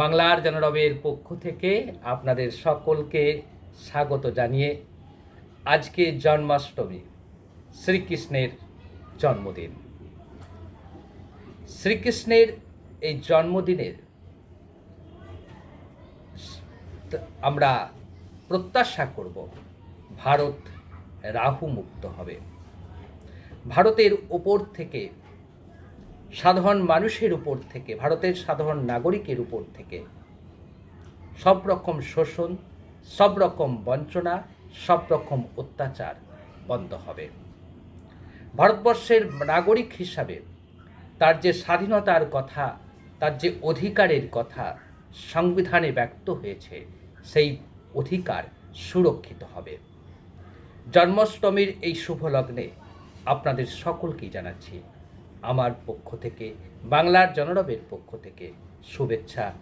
বাংলার জনরবের পক্ষ থেকে আপনাদের সকলকে স্বাগত জানিয়ে আজকে জন্মাষ্টমী, শ্রীকৃষ্ণের জন্মদিন। শ্রীকৃষ্ণের এই জন্মদিনের আমরা প্রত্যাশা করব, ভারত রাহু মুক্ত হবে। ভারতের ওপর থেকে সাধারণ মানুষের উপর থেকে, ভারতের সাধারণ নাগরিকের উপর থেকে। সব রকম শোষণ, সব রকম বঞ্চনা, সব রকম অত্যাচার বন্ধ হবে। ভারতবর্ষের নাগরিক হিসাবে তার যে স্বাধীনতার কথা, তার যে অধিকারের কথা সংবিধানে ব্যক্ত হয়েছে, সেই অধিকার সুরক্ষিত হবে। জন্মাষ্টমীর এই শুভ লগ্নে আপনাদের সকলকেই জানাচ্ছি আমার পক্ষ থেকে, বাংলার জনরবের পক্ষ থেকে শুভেচ্ছা,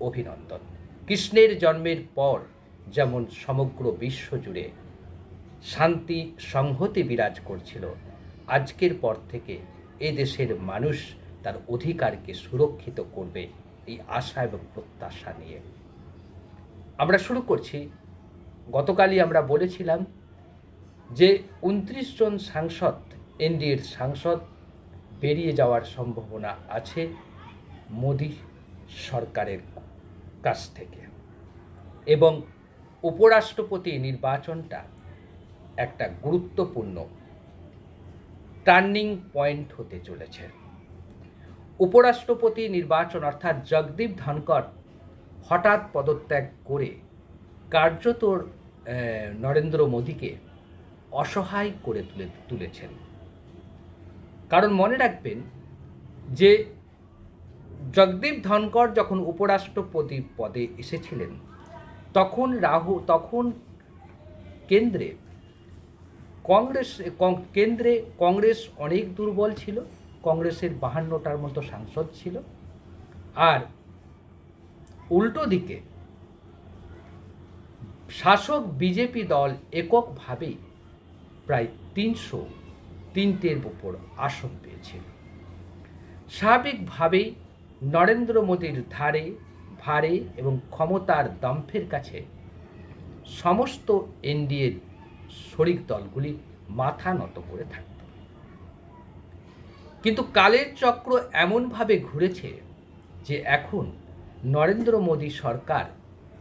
অভিনন্দন। কৃষ্ণের জন্মের পর যেমন সমগ্র বিশ্ব জুড়ে শান্তি, সংহতি বিরাজ করছিল, আজকের পর থেকে এ দেশের মানুষ তার অধিকারকে সুরক্ষিত করবে এই আশা এবং প্রত্যাশা নিয়ে। আমরা শুরু করছি। গতকালই আমরা বলেছিলাম যে, উনত্রিশ জন সাংসদ, এনডিএর সাংসদ বেরিয়ে যাওয়ার সম্ভাবনা আছে মোদি সরকারের কাছ থেকে। এবং উপরাষ্ট্রপতি নির্বাচনটা একটা গুরুত্বপূর্ণ টার্নিং পয়েন্ট হতে চলেছে। উপরাষ্ট্রপতি নির্বাচন অর্থাৎ জগদীপ ধনকর হঠাৎ পদত্যাগ করে কার্যত নরেন্দ্র মোদীকে অসহায় করে তুলে, তুলেছেন। কারণ মনে রাখবেন যে জগদীপ ধনকর যখন উপরাষ্ট্রপতি পদে এসেছিলেন, তখন রাহু, তখন কেন্দ্রে, কংগ্রেস কেন্দ্রে কংগ্রেস অনেক দুর্বল ছিল, কংগ্রেসের বাহান্নটার মতো সাংসদ ছিল। আর উল্টো দিকে শাসক বিজেপি দল এককভাবেই প্রায় তিনশো তিনটের উপর আসন পেয়েছিল। স্বাভাবিকভাবেই নরেন্দ্র মোদীর ধারে, ভারে এবং ক্ষমতার দম্ভের কাছে সমস্ত এনডিএ শরিক দলগুলি মাথা নত করে থাকত। কিন্তু কালের চক্র এমনভাবে ঘুরেছে যে এখন নরেন্দ্র মোদী সরকার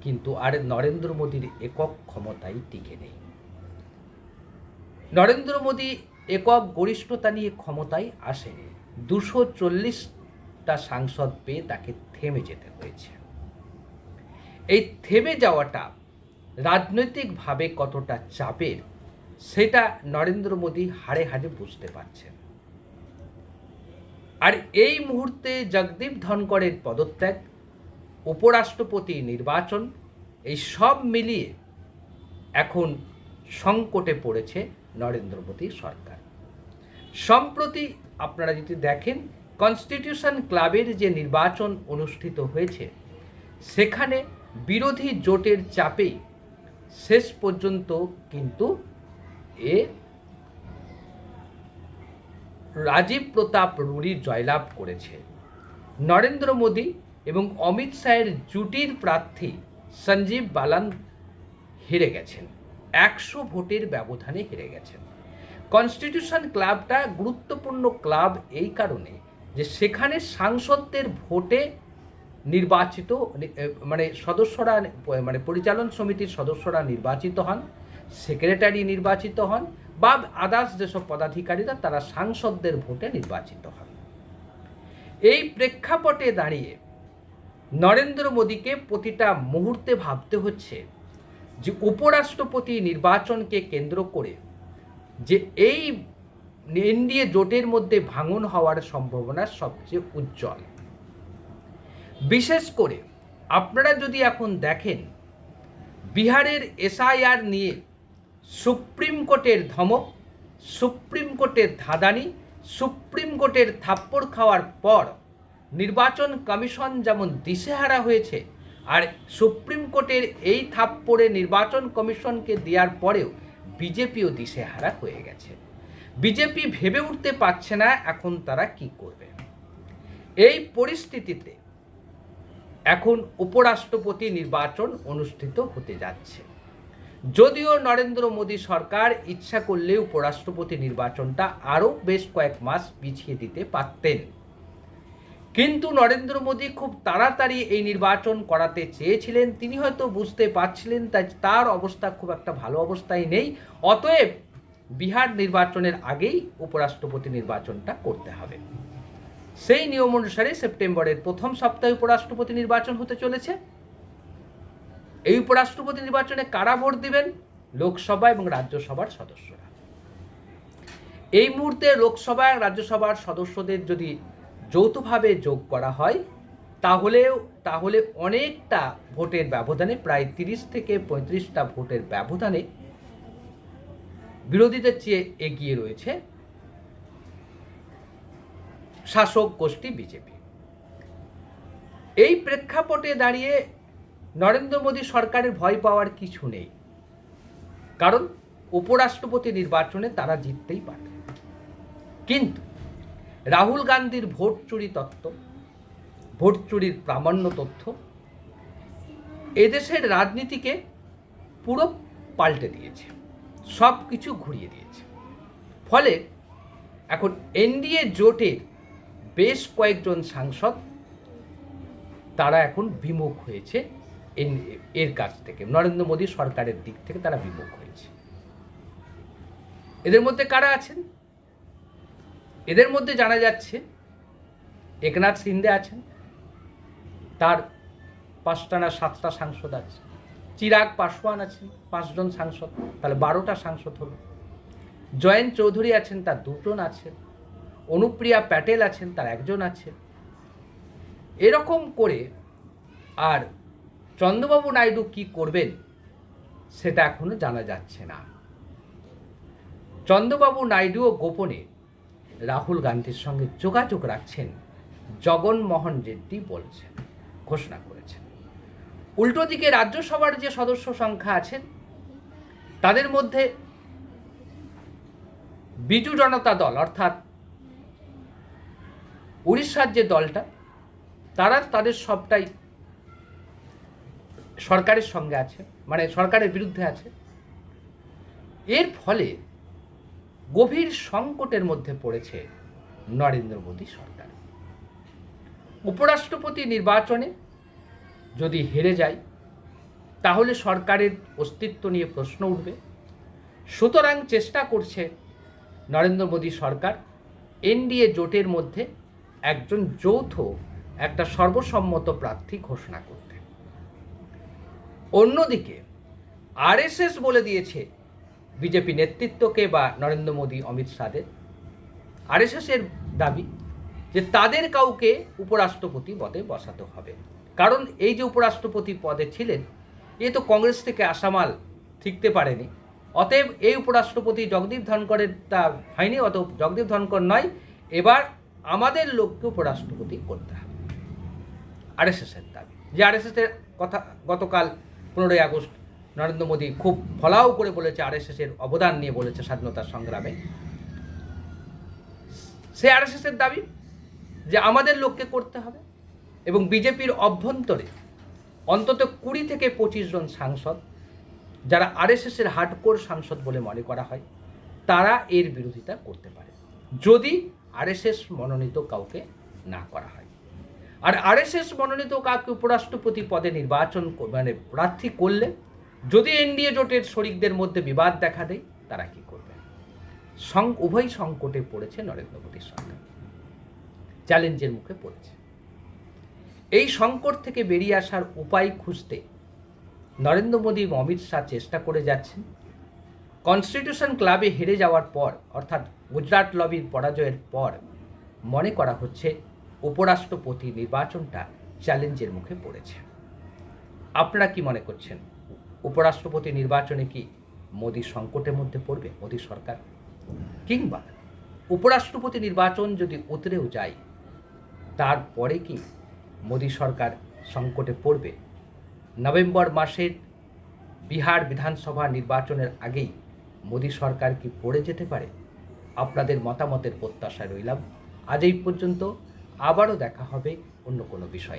কিন্তু আর নরেন্দ্র মোদীর একক ক্ষমতায় টিকে নেই। নরেন্দ্র মোদী একক গরিষ্ঠতা নিয়ে ক্ষমতায় আসেনি দুশো চল্লিশটা সাংসদ পেয়ে তাকে থেমে যেতে হয়েছে। এই থেমে যাওয়াটা রাজনৈতিকভাবে কতটা চাপের, সেটা নরেন্দ্র মোদী হাড়ে হাড়ে বুঝতে পারছেন। আর এই মুহূর্তে জগদীপ ধনকরের পদত্যাগ, উপরাষ্ট্রপতি নির্বাচন, এই সব মিলিয়ে এখন সংকটে পড়েছে নরেন্দ্র মোদী সরকার। সম্প্রতি আপনারা যদি দেখেন কনস্টিটিউশন ক্লাবের যে নির্বাচন অনুষ্ঠিত হয়েছে, সেখানে বিরোধী জোটের চাপেই শেষ পর্যন্ত কিন্তু এ রাজীব প্রতাপ রুড়ি জয়লাভ করেছে। নরেন্দ্র মোদী এবং অমিত শাহের জুটির প্রার্থী সঞ্জীব বালান হেরে গেছেন। একশো ভোটের ব্যবধানে হেরে গেছেন। কনস্টিটিউশন ক্লাবটা গুরুত্বপূর্ণ ক্লাব এই কারণে যে সেখানে সাংসদদের ভোটে নির্বাচিত মানে সদস্যরা মানে পরিচালন সমিতির সদস্যরা নির্বাচিত হন, সেক্রেটারি নির্বাচিত হন, বা আদার্স যেসব পদাধিকারীরা তারা সাংসদদের ভোটে নির্বাচিত হন। এই প্রেক্ষাপটে দাঁড়িয়ে নরেন্দ্র মোদীকে প্রতিটা মুহূর্তে ভাবতে হচ্ছে যে উপরাষ্ট্রপতি নির্বাচনকে কেন্দ্র করে যে এই এনডিএ জোটের মধ্যে ভাঙন হওয়ার সম্ভাবনা সবচেয়ে উজ্জ্বল। বিশেষ করে আপনারা যদি এখন দেখেন, বিহারের এসআইআর নিয়ে সুপ্রিম কোর্টের ধমক, সুপ্রিম কোর্টের ধাঁধানি, সুপ্রিম কোর্টের থাপ্পড় খাওয়ার পর নির্বাচন কমিশন যেমন দিশেহারা হয়েছে, আর সুপ্রিম কোর্টের এই থাপ্পড়ে নির্বাচন কমিশনকে দেওয়ার পরেও বিজেপিও দিশেহারা হয়ে গেছে। বিজেপি ভেবে উঠতে পারছে না এখন তারা কি করবে। এই পরিস্থিতিতে এখন উপরাষ্ট্রপতি নির্বাচন অনুষ্ঠিত হতে যাচ্ছে। যদিও নরেন্দ্র মোদী সরকার ইচ্ছা করলে উপরাষ্ট্রপতি নির্বাচনটা আরও বেশ কয়েক মাস পিছিয়ে দিতে পারতেন। কিন্তু নরেন্দ্র মোদী খুব তাড়াতাড়ি এই নির্বাচন করাতে চেয়েছিলেন। তিনি হয়তো বুঝতে পারছিলেন তাই তার অবস্থা খুব একটা ভালো অবস্থায় নেই। অতএব বিহার নির্বাচনের আগেই উপরাষ্ট্রপতি নির্বাচনটা করতে হবে। সেই নিয়ম অনুসারে সেপ্টেম্বরের প্রথম সপ্তাহে উপরাষ্ট্রপতি নির্বাচন হতে চলেছে। এই উপরাষ্ট্রপতি নির্বাচনে কারা ভোট দিবেন? লোকসভা এবং রাজ্যসভার সদস্যরা। এই মুহূর্তে লোকসভা রাজ্যসভার সদস্যদের যদি যৌথভাবে যোগ করা হয় তাহলেও তাহলে অনেকটা ভোটের ব্যবধানে, প্রায় তিরিশ থেকে পঁয়ত্রিশটা ভোটের ব্যবধানে বিরোধীদের চেয়ে এগিয়ে রয়েছে শাসক গোষ্ঠী বিজেপি। এই প্রেক্ষাপটে দাঁড়িয়ে নরেন্দ্র মোদী সরকারের ভয় পাওয়ার কিছু নেই, কারণ উপরাষ্ট্রপতি নির্বাচনে তারা জিততেই পারে কিন্তু রাহুল গান্ধীর ভোট চুরি তত্ত্ব, ভোট চুরির প্রামাণ্য তথ্য, এদেশের রাজনীতিকে পুরো পাল্টে দিয়েছে, সব কিছু ঘুরিয়ে দিয়েছে। ফলে এখন এনডিএ জোটের বেশ কয়েকজন সাংসদ, তারা এখন বিমুখ হয়েছে এর কাছ থেকে। নরেন্দ্র মোদী সরকারের দিক থেকে তারা বিমুখ হয়েছে। এদের মধ্যে কারা আছেন? এদের মধ্যে জানা যাচ্ছে, একনাথ সিন্দে আছেন, তার পাঁচটা না সাতটা সাংসদ আছে। চিরাগ পাসওয়ান আছেন, পাঁচজন সাংসদ, তাহলে বারোটা সাংসদ হলো। জয়ন্ত চৌধুরী আছেন, তার দুজন আছেন অনুপ্রিয়া প্যাটেল আছেন, তার একজন আছেন এরকম করে আর চন্দ্রবাবু নাইডু কি করবেন, সেটা এখনও জানা যাচ্ছে না। চন্দ্রবাবু নাইডুও গোপনে রাহুল গান্ধীর সঙ্গে যোগাযোগ রাখছেন জগনমোহন রেড্ডি বলছেন, ঘোষণা করেছেন। উল্টো দিকে রাজ্যসভার যে সদস্য সংখ্যা আছেন, তাদের মধ্যে বিজু জনতা দল, অর্থাৎ উড়িষ্যার যে দলটা, তারা তাদের সবটাই সরকারের সঙ্গে আছে মানে সরকারের বিরুদ্ধে আছে। এর ফলে গভীর সংকটের মধ্যে পড়েছে নরেন্দ্র মোদী সরকার। উপরাষ্ট্রপতি নির্বাচনে যদি হেরে যায়, তাহলে সরকারের অস্তিত্ব নিয়ে প্রশ্ন উঠবে। সুতরাং চেষ্টা করছে নরেন্দ্র মোদী সরকার এনডিএ জোটের মধ্যে একজন যৌথ, একটা সর্বসম্মত প্রার্থী ঘোষণা করতে। অন্যদিকে আরএসএস বলে দিয়েছে বিজেপি নেতৃত্বকে বা নরেন্দ্র মোদী, অমিত শাহের আর আরএসএসের দাবি যে তাদের কাউকে উপরাষ্ট্রপতি পদে বসাতে হবে। কারণ এই যে উপরাষ্ট্রপতি পদে ছিলেন, এ তো কংগ্রেস থেকে আসামাল ঠিকতে পারেনি। অতএব এই উপরাষ্ট্রপতি জগদীপ ধনকরের তা হয়নি অত জগদীপ ধনকর নয়, এবার আমাদের লোককে উপরাষ্ট্রপতি করতে হবে। আর আরএসএসের দাবি। যে আরএসএসের কথা গতকাল পনেরোই আগস্ট নরেন্দ্র মোদী খুব ফলাও করে বলেছে আর আরএসএসের অবদান নিয়ে বলেছে স্বাধীনতার সংগ্রামে। সে আর আরএসএসের দাবি যে আমাদের লোককে করতে হবে এবং বিজেপির অভ্যন্তরে অন্তত কুড়ি থেকে পঁচিশ জন সাংসদ, যারা আর আরএসএসের হার্ডকোর সাংসদ বলে মনে করা হয়, তারা এর বিরোধিতা করতে পারে, যদি আরএসএস মনোনীত কাউকে না করা হয়। আর আরএসএস মনোনীত কাউকে উপরাষ্ট্রপতি পদে নির্বাচন মানে প্রার্থী করলে যদি এনডিএ জোটের শরিকদের মধ্যে বিবাদ দেখা দেয়, তারা কি করবে? সং উভয় সংকটে পড়েছে নরেন্দ্র মোদী সরকার। চ্যালেঞ্জের মুখে পড়েছে। এই সংকট থেকে বেরিয়ে আসার উপায় খুঁজতে নরেন্দ্র মোদী এবং অমিত শাহ চেষ্টা করে যাচ্ছেন। কনস্টিটিউশন ক্লাবে হেরে যাওয়ার পর, অর্থাৎ গুজরাট লবির পরাজয়ের পর, মনে করা হচ্ছে উপরাষ্ট্রপতি নির্বাচনটা চ্যালেঞ্জের মুখে পড়েছে। আপনারা কি মনে করছেন? উপরাষ্ট্রপতি নির্বাচনে কি মোদী সংকটের মধ্যে পড়বে, মোদী সরকার? কিংবা উপরাষ্ট্রপতি নির্বাচন যদি উতরেও যায়, তারপরে কি মোদী সরকার সংকটে পড়বে? নভেম্বর মাসের বিহার বিধানসভা নির্বাচনের আগেই মোদী সরকার কি পড়ে যেতে পারে? আপনাদের মতামতের প্রত্যাশায় রইলাম। আজ এই পর্যন্ত, আবারও দেখা হবে অন্য কোনো বিষয়ে।